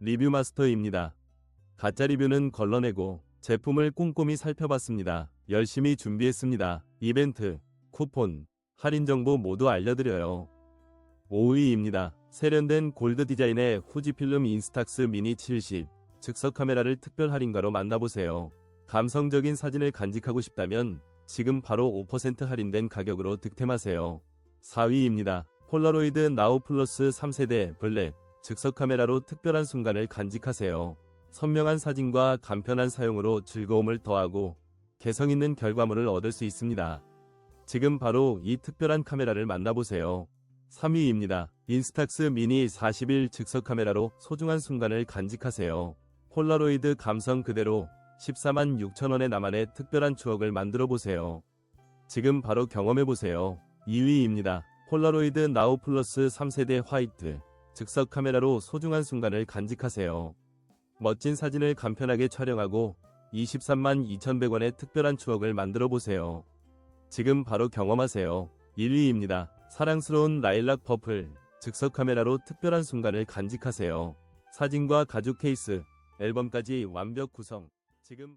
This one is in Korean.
리뷰 마스터입니다. 가짜 리뷰는 걸러내고 제품을 꼼꼼히 살펴봤습니다. 열심히 준비했습니다. 이벤트, 쿠폰, 할인 정보 모두 알려드려요. 5위입니다. 세련된 골드 디자인의 후지필름 인스탁스 미니 70 즉석 카메라를 특별 할인가로 만나보세요. 감성적인 사진을 간직하고 싶다면 지금 바로 5% 할인된 가격으로 득템하세요. 4위입니다. 폴라로이드 나우 플러스 3세대 블랙 즉석 카메라로 특별한 순간을 간직하세요. 선명한 사진과 간편한 사용으로 즐거움을 더하고 개성 있는 결과물을 얻을 수 있습니다. 지금 바로 이 특별한 카메라를 만나보세요. 3위입니다. 인스탁스 미니 41 즉석 카메라로 소중한 순간을 간직하세요. 폴라로이드 감성 그대로 14만 6천원의 나만의 특별한 추억을 만들어 보세요. 지금 바로 경험해 보세요. 2위입니다. 폴라로이드 나우 플러스 3세대 화이트 즉석 카메라로 소중한 순간을 간직하세요. 멋진 사진을 간편하게 촬영하고 23만 2,100원의 특별한 추억을 만들어 보세요. 지금 바로 경험하세요. 1위입니다. 사랑스러운 라일락 퍼플 즉석 카메라로 특별한 순간을 간직하세요. 사진과 가죽 케이스, 앨범까지 완벽 구성. 지금